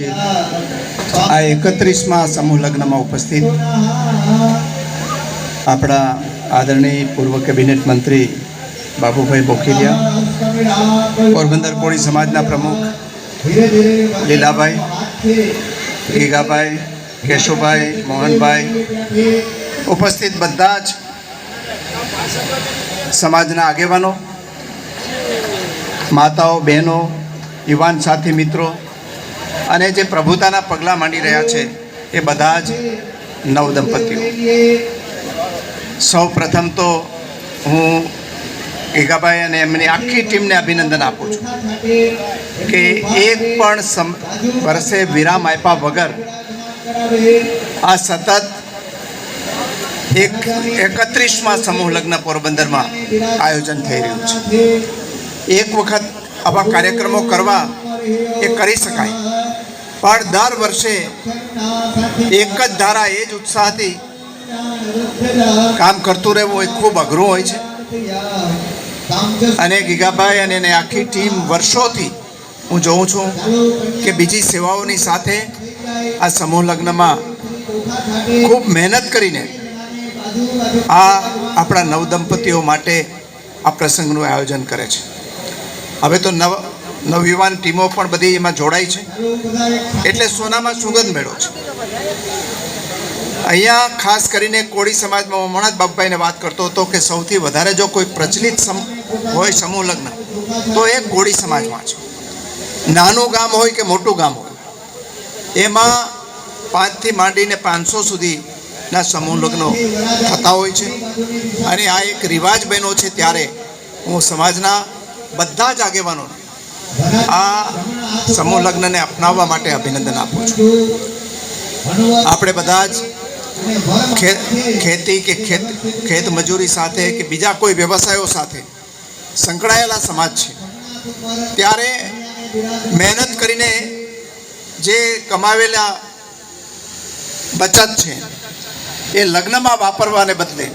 આ એકત્રીસમાં સમૂહ લગ્નમાં ઉપસ્થિત. આપણા આદરણીય પૂર્વ કેબિનેટ મંત્રી બાબુભાઈ બોખીરિયા પોરબંદર કોળી સમાજના પ્રમુખ લીલાભાઈ, ગીગાભાઈ, કેશુભાઈ, મોહનભાઈ ઉપસ્થિત બધા જ સમાજના આગેવાનો, માતાઓ, બહેનો, યુવાન સાથી મિત્રો અને જે પ્રભુતાના પગલાં માંડી રહ્યા છે, એ બધા જ નવદંપતિઓ. સૌ પ્રથમ તો હું ગીગાભાઈ અને એમની આખી ટીમને અભિનંદન આપું છું કે એક પણ વર્ષે વિરામ આપ્યા વગર આ સતત એક એકત્રીસમાં સમૂહ લગ્ન પોરબંદરમાં આયોજન થઈ રહ્યું છે. એક વખત આવા કાર્યક્રમો કરવા એ કરી શકાય. પણ દર વર્ષે એક જ ધારા એ જ ઉત્સાહથી કામ કરતું રહેવું એ ખૂબ અઘરું હોય છે. અને ગીગાભાઈ અને એની આખી ટીમ વર્ષોથી હું જોઉં છું કે બીજી સેવાઓની સાથે આ સમૂહ લગ્નમાં ખૂબ મહેનત કરીને આ આપણા નવદંપતીઓ માટે આ પ્રસંગનું આયોજન કરે છે. હવે તો નવ નવયુવાન ટીમો પણ બધી એમાં જોડાઈ છે. એટલે સોનામાં સુગંધ મેળો છે. અહીંયા ખાસ કરીને કોળી સમાજમાં હું હમણાં બાપભાઈને વાત કરતો હતો કે સૌથી વધારે જો કોઈ પ્રચલિત હોય સમૂહ લગ્ન, તો એ કોળી સમાજમાં છે. નાનું ગામ હોય કે મોટું ગામ હોય, એમાં પાંચથી માંડીને પાંચસો સુધીના સમૂહ લગ્નો થતા હોય છે. અને આ એક રિવાજ બન્યો છે ત્યારે હું સમાજના બધા જ આગેવાનોને આ સમૂહ લગ્નને અપનાવવા માટે અભિનંદન આપું છું. આપણે બધા જ ખેતી કે ખેત ખેત મજૂરી સાથે કે બીજા કોઈ વ્યવસાયો સાથે સંકળાયેલા સમાજ છે. ત્યારે મહેનત કરીને જે કમાવેલા બચત છે, એ લગ્નમાં વાપરવાને બદલે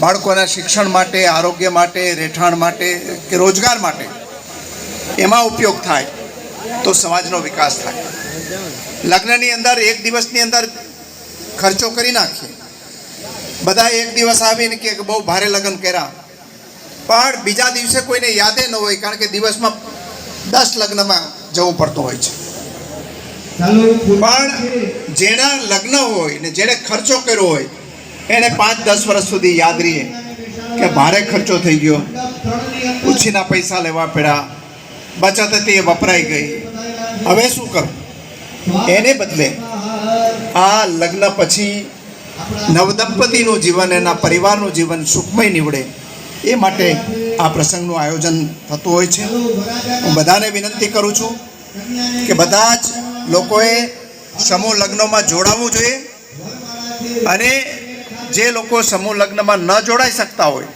બાળકોના શિક્ષણ માટે, આરોગ્ય માટે, રહેઠાણ માટે કે રોજગાર માટે એમાં ઉપયોગ થાય તો સમાજનો વિકાસ થાય. લગ્નની અંદર એક દિવસની અંદર ખર્ચો કરી નાખીએ. બધા એક દિવસ આવીને કે બહુ ભારે લગ્ન કર્યા. પણ બીજા દિવસે કોઈને યાદે ન હોય કારણ કે દિવસમાં દસ લગ્નમાં જવું પડતું હોય છે. પણ જેના લગ્ન હોય ને જેણે ખર્ચો કર્યો હોય એને પાંચ દસ વર્ષ સુધી યાદ રહીએ કે ભારે ખર્ચો થઈ ગયો. ઉછીના પૈસા લેવા પડ્યા. બચત હતી એ વપરાઈ ગઈ. હવે શું કરું? એને બદલે આ લગ્ન પછી નવદંપતિનું જીવન, એના પરિવારનું જીવન સુખમય નીવડે એ માટે આ પ્રસંગનું આયોજન થતું હોય છે. હું બધાને વિનંતી કરું છું કે બધા જ લોકોએ સમૂહ લગ્નોમાં જોડાવવું જોઈએ અને જે લોકો સમૂહ લગ્નમાં ન જોડાઈ શકતા હોય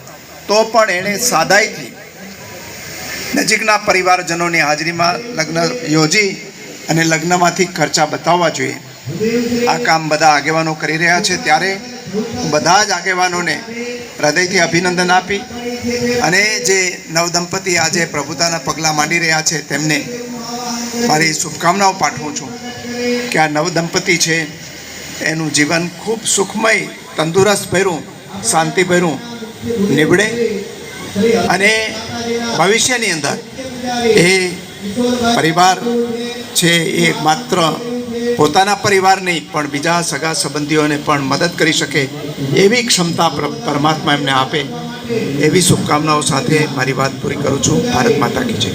તો પણ એણે સાદાઈથી નજીકના પરિવારજનોની હાજરીમાં લગ્ન યોજી અને લગ્નમાંથી ખર્ચા બતાવવા જોઈએ. આ કામ બધા આગેવાનો કરી રહ્યા છે. ત્યારે બધા જ આગેવાનોને હૃદયથી અભિનંદન આપી અને જે નવદંપતિ આજે પ્રભુતાના પગલાં માંડી રહ્યા છે તેમને મારી શુભકામનાઓ પાઠવું છું કે આ નવદંપતિ છે, એનું જીવન ખૂબ સુખમય, તંદુરસ્ત ભર્યું શાંતિ ભર્યું નીવડે અને ભવિષ્યની અંદર એ પરિવાર છે એ માત્ર પોતાના પરિવાર નહીં, પણ બીજા સગા સંબંધીઓને પણ મદદ કરી શકે એવી ક્ષમતા પરમાત્મા એમને આપે એવી શુભકામનાઓ સાથે મારી વાત પૂરી કરું છું. ભારત માતા કી જય.